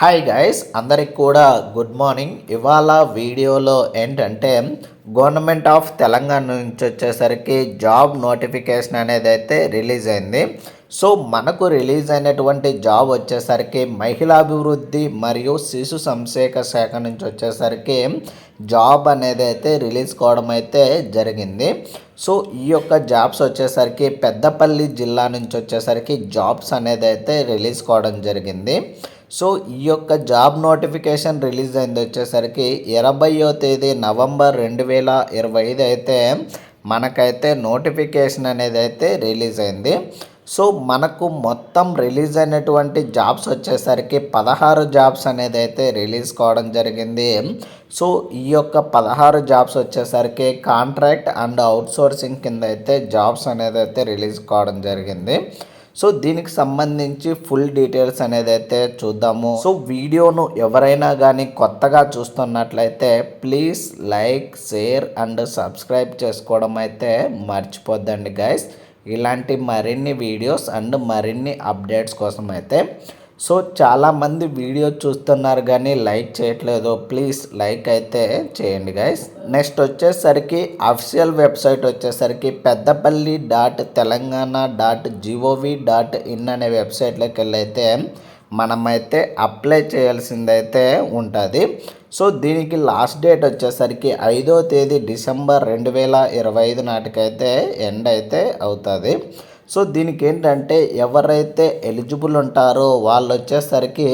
Hi guys అందరికి కూడా good morning ఇవాళ వీడియోలో ఏంటంటే గవర్నమెంట్ ఆఫ్ తెలంగాణ నుంచి వచ్చేసరికి జాబ్ నోటిఫికేషన్ అనేది అయితే రిలీజ్ అయింది. సో మనకు రిలీజ్ అయినటువంటి జాబ్ వచ్చేసరికి మహిళాభివృద్ధి మరియు శిశు సంక్షేమ శాఖ నుంచి వచ్చేసరికి జాబ్ అనేది అయితే రిలీజ్ కావడం అయితే జరిగింది. సో ఈ యొక్క జాబ్స్ వచ్చేసరికి పెద్దపల్లి జిల్లా నుంచి వచ్చేసరికి జాబ్స్ అనేది అయితే రిలీజ్ కావడం జరిగింది. సో ఈ యొక్క జాబ్ నోటిఫికేషన్ రిలీజ్ అయింది వచ్చేసరికి ఇరవయో తేదీ నవంబర్ రెండు వేల ఇరవై ఐదు అయితే మనకైతే నోటిఫికేషన్ అనేది అయితే రిలీజ్ అయింది. సో మనకు మొత్తం రిలీజ్ అయినటువంటి జాబ్స్ వచ్చేసరికి పదహారు జాబ్స్ అనేది అయితే రిలీజ్ కావడం జరిగింది. సో ఈ యొక్క పదహారు జాబ్స్ వచ్చేసరికి కాంట్రాక్ట్ అండ్ అవుట్సోర్సింగ్ కింద అయితే జాబ్స్ అనేది అయితే రిలీజ్ కావడం జరిగింది. సో దీనికి సంబంధించి ఫుల్ డీటెయిల్స్ అనేది అయితే చూద్దాము. సో వీడియోను ఎవరైనా కానీ కొత్తగా చూస్తున్నట్లయితే please like share and subscribe చేసుకోవడం అయితే మర్చిపోద్దండి గైస్. ఇలాంటి మరిన్ని వీడియోస్ అండ్ మరిన్ని అప్డేట్స్ కోసం అయితే సో చాలామంది వీడియో చూస్తున్నారు కానీ లైక్ చేయట్లేదు. ప్లీజ్ లైక్ అయితే చేయండి గైస్ నెక్స్ట్ వచ్చేసరికి అఫిషియల్ వెబ్సైట్ వచ్చేసరికి Peddapalli dot Telangana dot GOV dot in అనే వెబ్సైట్లోకి వెళ్ళైతే మనమైతే అప్లై చేయాల్సిందైతే ఉంటుంది. సో దీనికి లాస్ట్ డేట్ వచ్చేసరికి ఐదో తేదీ డిసెంబర్ రెండు వేల ఇరవై ఐదు నాటికైతే ఎండ్ అయితే అవుతుంది. సో దీనికి ఏంటంటే ఎవరైతే ఎలిజిబుల్ ఉంటారో వాళ్ళు వచ్చేసరికి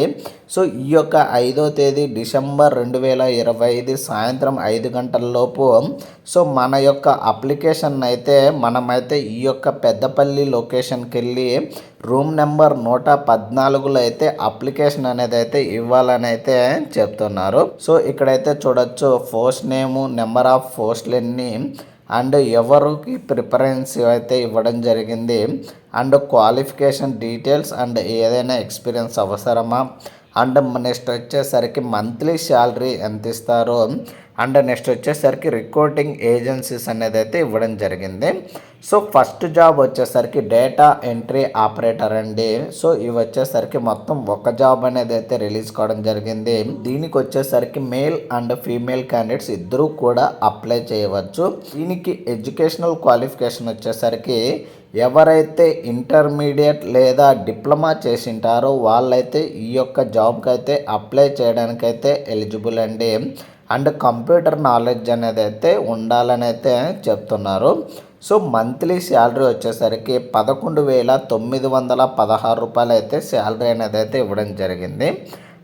సో ఈ యొక్క ఐదో తేదీ డిసెంబర్ రెండు వేల ఇరవై ఐదు సాయంత్రం ఐదు గంటలలోపు సో మన యొక్క అప్లికేషన్ అయితే మనమైతే ఈ యొక్క పెద్దపల్లి లొకేషన్కి వెళ్ళి రూమ్ నెంబర్ నూట పద్నాలుగులో అయితే అప్లికేషన్ అనేది అయితే ఇవ్వాలని అయితే చెప్తున్నారు. సో ఇక్కడైతే చూడొచ్చు పోస్ట్ నేము నెంబర్ ఆఫ్ పోస్ట్లన్నీ అండ్ ఎవరికి ప్రిఫరెన్స్ అయితే ఇవ్వడం జరిగింది. అండ్ క్వాలిఫికేషన్ డీటెయిల్స్ అండ్ ఏదైనా ఎక్స్పీరియన్స్ అవసరమా? అండ్ నెక్స్ట్ వచ్చేసరికి మంత్లీ శాలరీ ఎంత ఇస్తారో? అండ్ నెక్స్ట్ వచ్చేసరికి రిక్రూటింగ్ ఏజెన్సీస్ అనేది అయితే ఇవ్వడం జరిగింది. సో ఫస్ట్ జాబ్ వచ్చేసరికి డేటా ఎంట్రీ ఆపరేటర్ అండి. సో ఇవి వచ్చేసరికి మొత్తం ఒక జాబ్ అనేది అయితే రిలీజ్ కావడం జరిగింది. దీనికి వచ్చేసరికి మేల్ అండ్ ఫీమేల్ క్యాండిడేట్స్ ఇద్దరూ కూడా అప్లై చేయవచ్చు. దీనికి ఎడ్యుకేషనల్ క్వాలిఫికేషన్ వచ్చేసరికి ఎవరైతే ఇంటర్మీడియట్ లేదా డిప్లొమా చేసింటారో వాళ్ళైతే ఈ యొక్క జాబ్కి అయితే అప్లై చేయడానికైతే ఎలిజిబుల్ అండి. అండ్ కంప్యూటర్ నాలెడ్జ్ అనేది అయితే ఉండాలని అయితే చెప్తున్నారు. సో మంత్లీ శాలరీ వచ్చేసరికి పదకొండు వేల తొమ్మిది వందల పదహారు రూపాయలు అయితే శాలరీ అనేది అయితే ఇవ్వడం జరిగింది.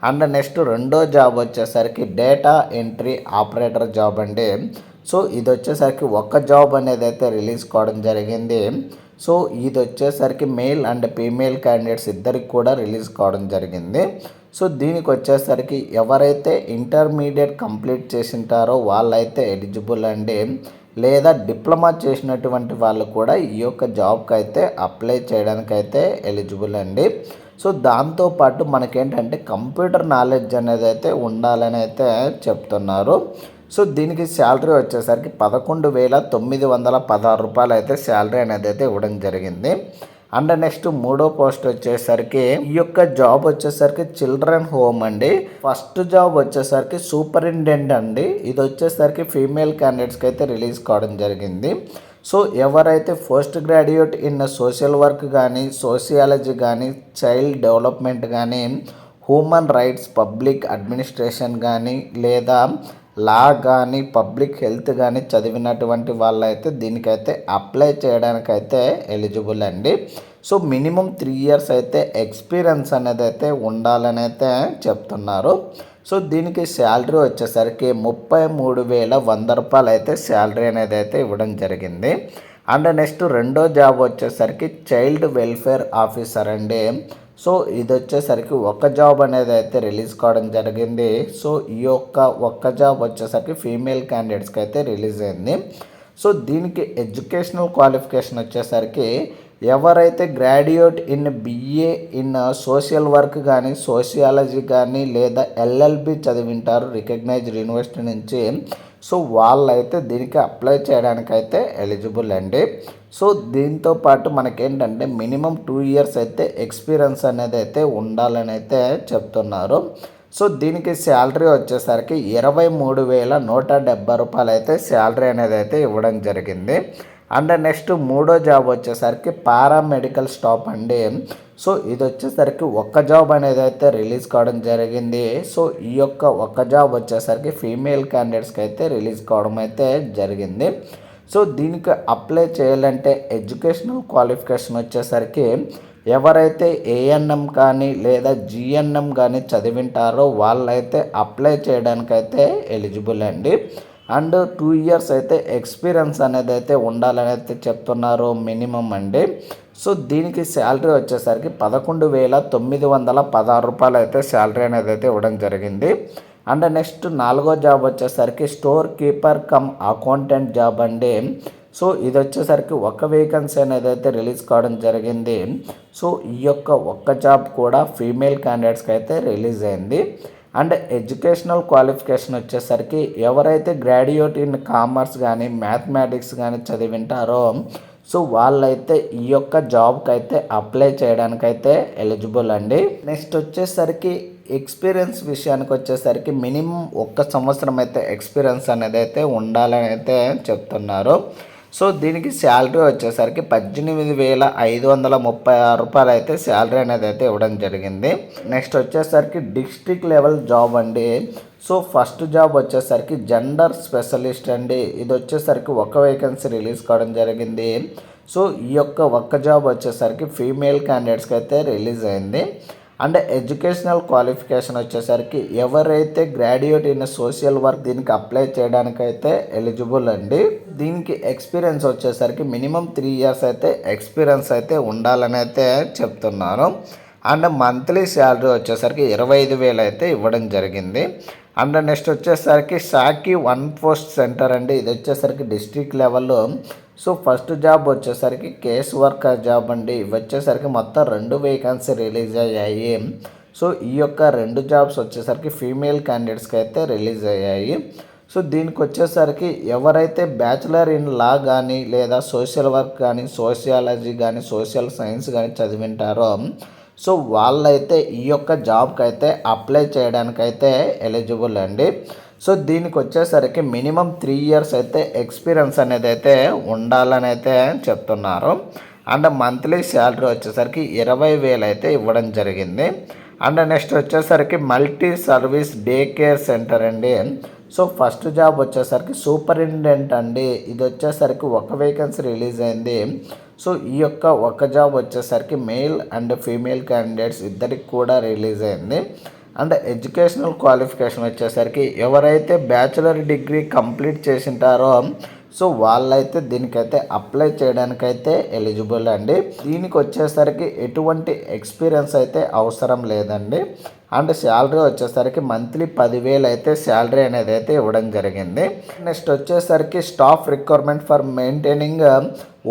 అండ్ నెక్స్ట్ రెండో జాబ్ వచ్చేసరికి డేటా ఎంట్రీ ఆపరేటర్ జాబ్ అండి. సో ఇది వచ్చేసరికి ఒక జాబ్ అనేది అయితే రిలీజ్ కావడం జరిగింది. సో ఇది వచ్చేసరికి మేల్ అండ్ ఫీమేల్ క్యాండిడేట్స్ ఇద్దరికి కూడా రిలీజ్ కావడం జరిగింది. సో దీనికి వచ్చేసరికి ఎవరైతే ఇంటర్మీడియట్ కంప్లీట్ చేసింటారో వాళ్ళైతే ఎలిజిబుల్ అండి. లేదా డిప్లొమా చేసినటువంటి వాళ్ళు కూడా ఈ యొక్క జాబ్కి అయితే అప్లై చేయడానికి అయితే ఎలిజిబుల్ అండి. సో దాంతోపాటు మనకేంటంటే కంప్యూటర్ నాలెడ్జ్ అనేది అయితే ఉండాలని అయితే చెప్తున్నారు. సో దీనికి శాలరీ వచ్చేసరికి పదకొండు వేల తొమ్మిది వందల పదహారు రూపాయలు అయితే శాలరీ అనేది అయితే ఇవ్వడం జరిగింది. అండ్ నెక్స్ట్ మూడో పోస్ట్ వచ్చేసరికి ఈ యొక్క జాబ్ వచ్చేసరికి చిల్డ్రన్ హోమ్ అండి. ఫస్ట్ జాబ్ వచ్చేసరికి సూపరింటెండెంట్ అండి. ఇది వచ్చేసరికి ఫీమేల్ క్యాండిడేట్స్కి అయితే రిలీజ్ కావడం జరిగింది. సో ఎవరైతే post graduate in social work కానీ సోషియాలజీ కానీ చైల్డ్ డెవలప్మెంట్ కానీ హ్యూమన్ రైట్స్ పబ్లిక్ అడ్మినిస్ట్రేషన్ కానీ లేదా లా కానీ పబ్లిక్ హెల్త్ కానీ చదివినటువంటి వాళ్ళైతే దీనికైతే అప్లై చేయడానికైతే ఎలిజిబుల్ అండి. సో మినిమం త్రీ ఇయర్స్ అయితే ఎక్స్పీరియన్స్ అనేది అయితే ఉండాలని అయితే చెప్తున్నారు. సో దీనికి శాలరీ వచ్చేసరికి ముప్పై మూడు వేల వంద రూపాయలు అయితే శాలరీ అనేది అయితే ఇవ్వడం జరిగింది. అండ్ నెక్స్ట్ రెండో జాబ్ వచ్చేసరికి చైల్డ్ వెల్ఫేర్ ఆఫీసర్ అండి. సో ఇది వచ్చేసరికి ఒక జాబ్ అనేది అయితే రిలీజ్ కావడం జరిగింది. సో ఈ యొక్క ఒక్క జాబ్ వచ్చేసరికి ఫీమేల్ క్యాండిడేట్స్కి అయితే రిలీజ్ అయింది. సో దీనికి ఎడ్యుకేషనల్ క్వాలిఫికేషన్ వచ్చేసరికి ఎవరైతే graduate in BA in social work కానీ సోషియాలజీ కానీ లేదా ఎల్ఎల్బి చదివింటారు రికగ్నైజ్డ్ యూనివర్సిటీ నుంచి సో వాళ్ళైతే దీనికి అప్లై చేయడానికైతే ఎలిజిబుల్ అండి. సో దీంతో పాటు మనకేంటంటే మినిమం టూ ఇయర్స్ అయితే ఎక్స్పీరియన్స్ అనేది అయితే ఉండాలని అయితే చెప్తున్నారు. సో దీనికి శాలరీ వచ్చేసరికి ఇరవై మూడు వేల నూట డెబ్బై రూపాయలు అయితే శాలరీ అనేది అయితే ఇవ్వడం జరిగింది. అండ్ నెక్స్ట్ మూడో జాబ్ వచ్చేసరికి పారామెడికల్ స్టాప్ అండి. సో ఇది వచ్చేసరికి ఒక్క జాబ్ అనేది అయితే రిలీజ్ కావడం జరిగింది. సో ఈ యొక్క ఒక్క జాబ్ వచ్చేసరికి ఫీమేల్ క్యాండిడేట్స్కి అయితే రిలీజ్ కావడం అయితే జరిగింది. సో దీనికి అప్లై చేయాలంటే ఎడ్యుకేషనల్ క్వాలిఫికేషన్ వచ్చేసరికి ఎవరైతే ఏఎన్ఎం కానీ లేదా జిఎన్ఎం కానీ చదివింటారో వాళ్ళైతే అప్లై చేయడానికైతే ఎలిజిబుల్ అండి. అండ్ టూ ఇయర్స్ అయితే ఎక్స్పీరియన్స్ అనేది అయితే ఉండాలని అయితే చెప్తున్నారు మినిమం అండి. సో దీనికి శాలరీ వచ్చేసరికి పదకొండు వేల తొమ్మిది వందల పదహారు రూపాయలు అయితే శాలరీ అనేది అయితే ఇవ్వడం జరిగింది. అండ్ నెక్స్ట్ నాలుగో జాబ్ వచ్చేసరికి store keeper cum accountant job అండి. సో ఇది వచ్చేసరికి ఒక వేకెన్సీ అనేది అయితే రిలీజ్ కావడం జరిగింది. సో ఈ యొక్క ఒక్క జాబ్ కూడా ఫీమేల్ క్యాండిడేట్స్కి అయితే రిలీజ్ అయింది. అండ్ ఎడ్యుకేషనల్ క్వాలిఫికేషన్ వచ్చేసరికి ఎవరైతే గ్రాడ్యుయేట్ ఇన్ కామర్స్ కానీ మ్యాథమెటిక్స్ కానీ చదివింటారో సో వాళ్ళైతే ఈ యొక్క జాబ్కి అయితే అప్లై చేయడానికైతే ఎలిజిబుల్ అండి. నెక్స్ట్ వచ్చేసరికి ఎక్స్పీరియన్స్ విషయానికి వచ్చేసరికి మినిమం ఒక్క సంవత్సరం అయితే ఎక్స్పీరియన్స్ అనేది అయితే ఉండాలని అయితే చెప్తున్నారు. సో దీనికి శాలరీ వచ్చేసరికి పద్దెనిమిది వేల ఐదు వందల ముప్పై ఆరు రూపాయలు అయితే శాలరీ అనేది అయితే ఇవ్వడం జరిగింది. నెక్స్ట్ వచ్చేసరికి డిస్ట్రిక్ట్ లెవెల్ జాబ్ అండి. సో ఫస్ట్ జాబ్ వచ్చేసరికి జెండర్ స్పెషలిస్ట్ అండి. ఇది వచ్చేసరికి ఒక వేకెన్సీ రిలీజ్ కావడం జరిగింది. సో ఈ యొక్క ఒక్క జాబ్ వచ్చేసరికి ఫీమేల్ క్యాండిడేట్స్కి అయితే రిలీజ్ అయింది. అండ్ ఎడ్యుకేషనల్ క్వాలిఫికేషన్ వచ్చేసరికి ఎవరైతే గ్రాడ్యుయేట్ ఇన్ సోషల్ వర్క్ దీనికి అప్లై చేయడానికైతే ఎలిజిబుల్ అండి. దీనికి ఎక్స్పీరియన్స్ వచ్చేసరికి మినిమం త్రీ ఇయర్స్ అయితే ఎక్స్పీరియన్స్ అయితే ఉండాలని అయితే చెప్తున్నారు అండ్ మంత్లీ శాలరీ వచ్చేసరికి ఇరవై ఐదు వేలు అయితే ఇవ్వడం జరిగింది. అండ్ నెక్స్ట్ వచ్చేసరికి సాకి వన్ పోస్ట్ సెంటర్ అండి. ఇది వచ్చేసరికి డిస్ట్రిక్ట్ లెవెల్లో. సో ఫస్ట్ జాబ్ వచ్చేసరికి కేస్ వర్కర్ జాబ్ అండి. ఇవి వచ్చేసరికి మొత్తం రెండు వేకెన్సీ రిలీజ్ అయ్యాయి. సో ఈ యొక్క రెండు జాబ్స్ వచ్చేసరికి ఫీమేల్ క్యాండిడేట్స్కి అయితే రిలీజ్ అయ్యాయి. సో దీనికి వచ్చేసరికి ఎవరైతే బ్యాచిలర్ ఇన్ లా కానీ లేదా సోషల్ వర్క్ కానీ సోషియాలజీ కానీ సోషల్ సైన్స్ కానీ చదివింటారో సో వాళ్ళైతే ఈ యొక్క జాబ్కి అయితే అప్లై చేయడానికైతే ఎలిజిబుల్ అండి. సో దీనికి వచ్చేసరికి మినిమం త్రీ ఇయర్స్ అయితే ఎక్స్పీరియన్స్ అనేది అయితే ఉండాలని అయితే చెప్తున్నారు. అండ్ మంత్లీ శాలరీ వచ్చేసరికి ఇరవై వేలు అయితే ఇవ్వడం జరిగింది. అండ్ నెక్స్ట్ వచ్చేసరికి multi service day care centre అండి. సో ఫస్ట్ జాబ్ వచ్చేసరికి సూపరింటెండెంట్ అండి. ఇది వచ్చేసరికి ఒక వేకెన్సీ రిలీజ్ అయింది. సో ఈ యొక్క ఒక జాబ్ వచ్చేసరికి మేల్ అండ్ ఫీమేల్ క్యాండిడేట్స్ ఇద్దరికి కూడా రిలీజ్ అయింది. అండ్ ఎడ్యుకేషనల్ క్వాలిఫికేషన్ వచ్చేసరికి ఎవరైతే బ్యాచిలర్ డిగ్రీ కంప్లీట్ చేసింటారో సో వాళ్ళైతే దీనికైతే అప్లై చేయడానికైతే ఎలిజిబుల్ అండి. దీనికి వచ్చేసరికి ఎటువంటి ఎక్స్పీరియన్స్ అయితే అవసరం లేదండి. అండ్ శాలరీ వచ్చేసరికి మంత్లీ పదివేలు అయితే శాలరీ అనేది అయితే ఇవ్వడం జరిగింది. నెక్స్ట్ వచ్చేసరికి staff requirement for maintaining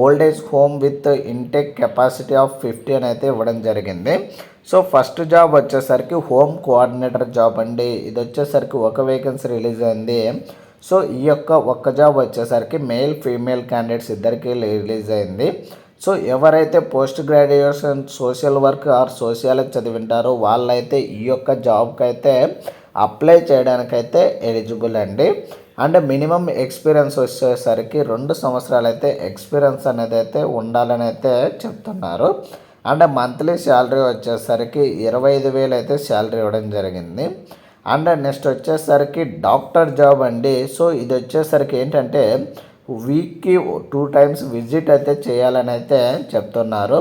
old age home with intake capacity of fifty అని అయితే ఇవ్వడం జరిగింది. సో ఫస్ట్ జాబ్ వచ్చేసరికి హోమ్ కోఆర్డినేటర్ జాబ్ అండి. ఇది వచ్చేసరికి ఒక వేకెన్సీ రిలీజ్ అయింది. సో ఈ యొక్క ఒక్క జాబ్ వచ్చేసరికి మేల్ ఫీమేల్ క్యాండిడేట్స్ ఇద్దరికి రిలీజ్ అయింది. సో ఎవరైతే post graduation social work or sociology చదివింటారో వాళ్ళైతే ఈ యొక్క జాబ్కి అయితే అప్లై చేయడానికైతే ఎలిజిబుల్ అండి. అండ్ మినిమం ఎక్స్పీరియన్స్ వచ్చేసరికి రెండు సంవత్సరాలు అయితే ఎక్స్పీరియన్స్ అనేది అయితే ఉండాలని అయితే చెప్తున్నారు. అండ్ మంత్లీ శాలరీ వచ్చేసరికి ఇరవై ఐదు వేలు అయితే శాలరీ ఇవ్వడం జరిగింది. అండ్ నెక్స్ట్ వచ్చేసరికి డాక్టర్ జాబ్ అండి. సో ఇది వచ్చేసరికి ఏంటంటే వీక్కి టూ టైమ్స్ విజిట్ అయితే చేయాలని అయితే చెప్తున్నారు.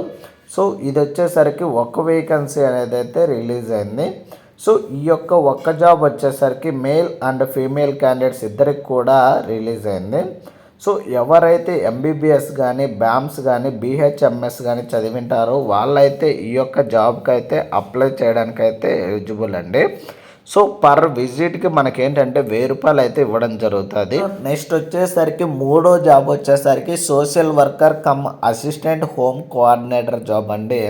సో ఇది వచ్చేసరికి ఒక వేకెన్సీ అనేది అయితే రిలీజ్ అయింది. సో ఈ యొక్క ఒక్క జాబ్ వచ్చేసరికి మేల్ అండ్ ఫీమేల్ క్యాండిడేట్స్ ఇద్దరికి కూడా రిలీజ్ అయింది. సో ఎవరైతే ఎంబీబీఎస్ కానీ బ్యామ్స్ కానీ బీహెచ్ఎంఎస్ కానీ చదివింటారో వాళ్ళైతే ఈ యొక్క జాబ్కి అయితే అప్లై చేయడానికైతే ఎలిజిబుల్ అండి. సో పర్ విజిట్కి మనకేంటంటే వెయ్యి రూపాయలు అయితే ఇవ్వడం జరుగుతుంది. నెక్స్ట్ వచ్చేసరికి మూడో జాబ్ వచ్చేసరికి social worker cum assistant home coordinator job అండి.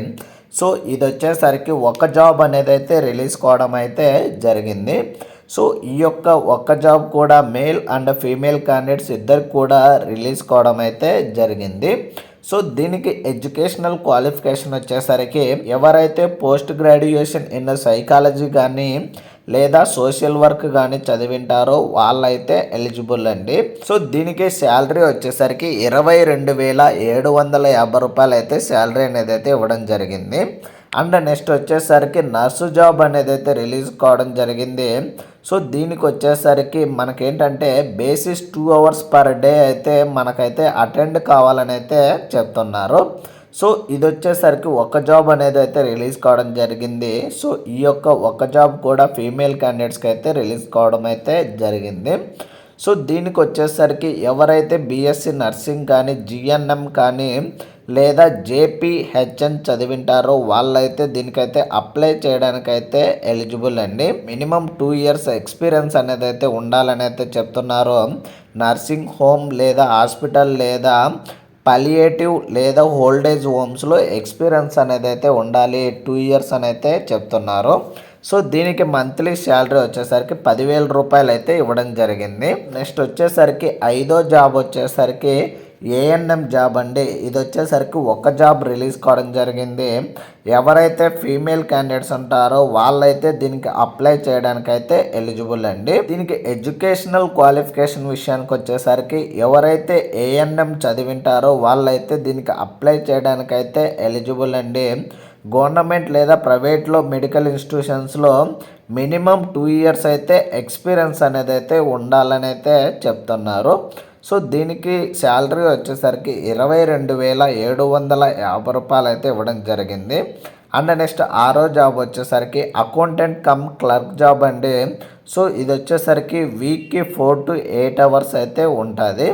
సో ఇది వచ్చేసరికి ఒక జాబ్ అనేది అయితే రిలీజ్ కావడం అయితే జరిగింది. సో ఈ యొక్క ఒక్క జాబ్ కూడా మేల్ అండ్ ఫీమేల్ క్యాండిడేట్స్ ఇద్దరు కూడా రిలీజ్ కావడం అయితే జరిగింది. సో దీనికి ఎడ్యుకేషనల్ క్వాలిఫికేషన్ వచ్చేసరికి ఎవరైతే పోస్ట్ గ్రాడ్యుయేషన్ ఇన్ సైకాలజీ కానీ లేదా సోషల్ వర్క్ కానీ చదివింటారో వాళ్ళైతే ఎలిజిబుల్ అండి. సో దీనికి శాలరీ వచ్చేసరికి ఇరవై రెండు వేల ఏడు వందల యాభై రూపాయలు అయితే శాలరీ అనేది అయితే ఇవ్వడం జరిగింది. అండ్ నెక్స్ట్ వచ్చేసరికి నర్సు జాబ్ అనేది అయితే రిలీజ్ కావడం జరిగింది. సో దీనికి వచ్చేసరికి మనకేంటంటే basis two hours per day అయితే మనకైతే అటెండ్ కావాలని అయితే చెప్తున్నారు. సో ఇది వచ్చేసరికి ఒక జాబ్ అనేది అయితే రిలీజ్ కావడం జరిగింది. సో ఈ యొక్క ఒక జాబ్ కూడా ఫీమేల్ క్యాండిడేట్స్కి అయితే రిలీజ్ కావడం అయితే జరిగింది. సో దీనికి వచ్చేసరికి ఎవరైతే బీఎస్సీ నర్సింగ్ కానీ జిఎన్ఎం కానీ లేదా జేపీహెచ్ఎన్ చదివింటారో వాళ్ళైతే దీనికైతే అప్లై చేయడానికైతే ఎలిజిబుల్ అండి. మినిమం టూ ఇయర్స్ ఎక్స్పీరియన్స్ అనేది అయితే ఉండాలని అయితే చెప్తున్నారు. నర్సింగ్ హోమ్ లేదా హాస్పిటల్ లేదా పలియేటివ్ లేదా ఓల్డేజ్ హోమ్స్లో ఎక్స్పీరియన్స్ అనేది అయితే ఉండాలి. టూ ఇయర్స్ అని అయితే చెప్తున్నారు. సో దీనికి మంత్లీ శాలరీ వచ్చేసరికి పదివేల రూపాయలు అయితే ఇవ్వడం జరిగింది. నెక్స్ట్ వచ్చేసరికి ఐదో జాబ్ వచ్చేసరికి ఏఎన్ఎం జాబ్ అండి. ఇది వచ్చేసరికి ఒక జాబ్ రిలీజ్ కావడం జరిగింది. ఎవరైతే ఫీమేల్ క్యాండిడేట్స్ ఉంటారో వాళ్ళైతే దీనికి అప్లై చేయడానికైతే ఎలిజిబుల్ అండి. దీనికి ఎడ్యుకేషనల్ క్వాలిఫికేషన్ విషయానికి వచ్చేసరికి ఎవరైతే ఏఎన్ఎం చదివింటారో వాళ్ళైతే దీనికి అప్లై చేయడానికైతే ఎలిజిబుల్ అండి. గవర్నమెంట్ లేదా ప్రైవేట్లో మెడికల్ ఇన్స్టిట్యూషన్స్లో మినిమం టూ ఇయర్స్ అయితే ఎక్స్పీరియన్స్ అనేది అయితే ఉండాలని అయితే చెప్తున్నారు. సో దీనికి శాలరీ వచ్చేసరికి ఇరవై రెండు వేల ఏడు వందల యాభై రూపాయలు అయితే ఇవ్వడం జరిగింది. అండ్ నెక్స్ట్ ఆరో జాబ్ వచ్చేసరికి అకౌంటెంట్ కమ్ క్లర్క్ జాబ్ అండి. సో ఇది వచ్చేసరికి వీక్కి ఫోర్ టు ఎయిట్ అవర్స్ అయితే ఉంటుంది.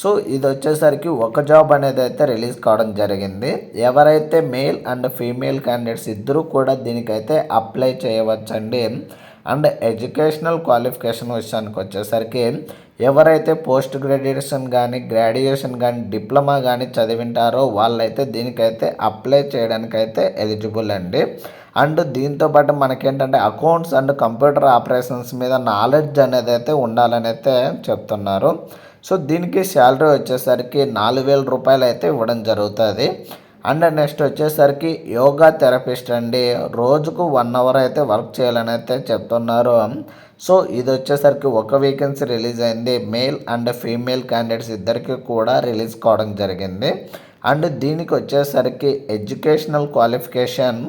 సో ఇది వచ్చేసరికి ఒక జాబ్ అనేది అయితే రిలీజ్ కావడం జరిగింది. ఎవరైతే మేల్ అండ్ ఫీమేల్ క్యాండిడేట్స్ ఇద్దరు కూడా దీనికైతే అప్లై చేయవచ్చండి. అండ్ ఎడ్యుకేషనల్ క్వాలిఫికేషన్ విషయానికి వచ్చేసరికి ఎవరైతే పోస్ట్ గ్రాడ్యుయేషన్ కానీ గ్రాడ్యుయేషన్ కానీ డిప్లొమా కానీ చదివింటారో వాళ్ళైతే దీనికైతే అప్లై చేయడానికైతే ఎలిజిబుల్ అండి. అండ్ దీంతోపాటు మనకేంటంటే అకౌంట్స్ అండ్ కంప్యూటర్ ఆపరేషన్స్ మీద నాలెడ్జ్ అనేది అయితే ఉండాలని అయితే చెప్తున్నారు. సో దీనికి శాలరీ వచ్చేసరికి నాలుగు వేల రూపాయలు అయితే ఇవ్వడం జరుగుతుంది. అండ్ నెక్స్ట్ వచ్చేసరికి యోగా థెరపిస్ట్ అండి. రోజుకు వన్ అవర్ అయితే వర్క్ చేయాలని అయితే చెప్తున్నారు. సో ఇది వచ్చేసరికి ఒక వేకెన్సీ రిలీజ్ అయింది. మేల్ అండ్ ఫీమేల్ క్యాండిడేట్స్ ఇద్దరికి కూడా రిలీజ్ కావడం జరిగింది. అండ్ దీనికి వచ్చేసరికి educational qualification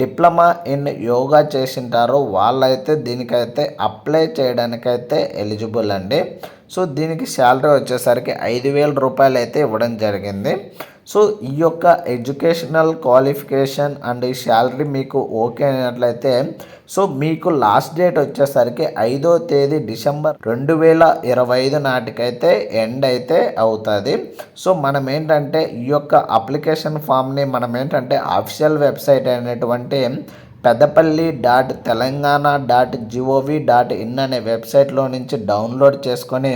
diploma in yoga చేసింటారో వాళ్ళైతే దీనికైతే అప్లై చేయడానికైతే ఎలిజిబుల్ అండి. సో దీనికి శాలరీ వచ్చేసరికి ఐదు వేల రూపాయలు అయితే ఇవ్వడం జరిగింది. సో ఈ యొక్క ఎడ్యుకేషనల్ క్వాలిఫికేషన్ అండ్ ఈ శాలరీ మీకు ఓకే అయినట్లయితే సో మీకు లాస్ట్ డేట్ వచ్చేసరికి ఐదో తేదీ డిసెంబర్ రెండు వేల ఇరవై ఐదు నాటికైతే ఎండ్ అయితే అవుతుంది. సో మనం ఏంటంటే ఈ యొక్క అప్లికేషన్ ఫామ్ని మనం ఏంటంటే అఫిషియల్ వెబ్సైట్ అయినటువంటి Peddapalli dot Telangana dot GOV dot in అనే వెబ్సైట్లో నుంచి డౌన్లోడ్ చేసుకొని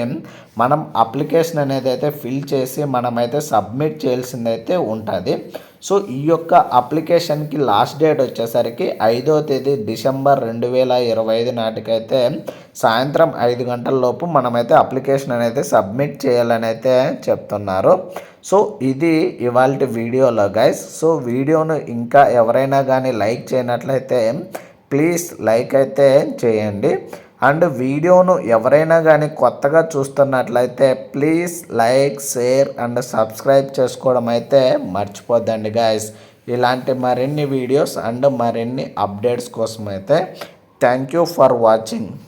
మనం అప్లికేషన్ అనేది అయితే ఫిల్ చేసి మనమైతే సబ్మిట్ చేయాల్సిందైతే ఉంటుంది. సో ఈ యొక్క అప్లికేషన్కి లాస్ట్ డేట్ వచ్చేసరికి ఐదో తేదీ డిసెంబర్ రెండు వేల ఇరవై ఐదు నాటికైతే సాయంత్రం ఐదు గంటల లోపు మనమైతే అప్లికేషన్ అనేది సబ్మిట్ చేయాలని అయితే చెప్తున్నారు. సో ఇది ఇవాళ వీడియోలో గైస్ సో వీడియోను ఇంకా ఎవరైనా కానీ లైక్ చేయనట్లయితే ప్లీజ్ లైక్ అయితే చేయండి. అండ్ వీడియోను ఎవరైనా కానీ కొత్తగా చూస్తున్నట్లయితే please like share and subscribe చేసుకోవడం అయితే మర్చిపోద్దండి గాయస్ ఇలాంటి మరిన్ని వీడియోస్ అండ్ మరిన్ని అప్డేట్స్ కోసం అయితే థ్యాంక్ యూ ఫర్ వాచింగ్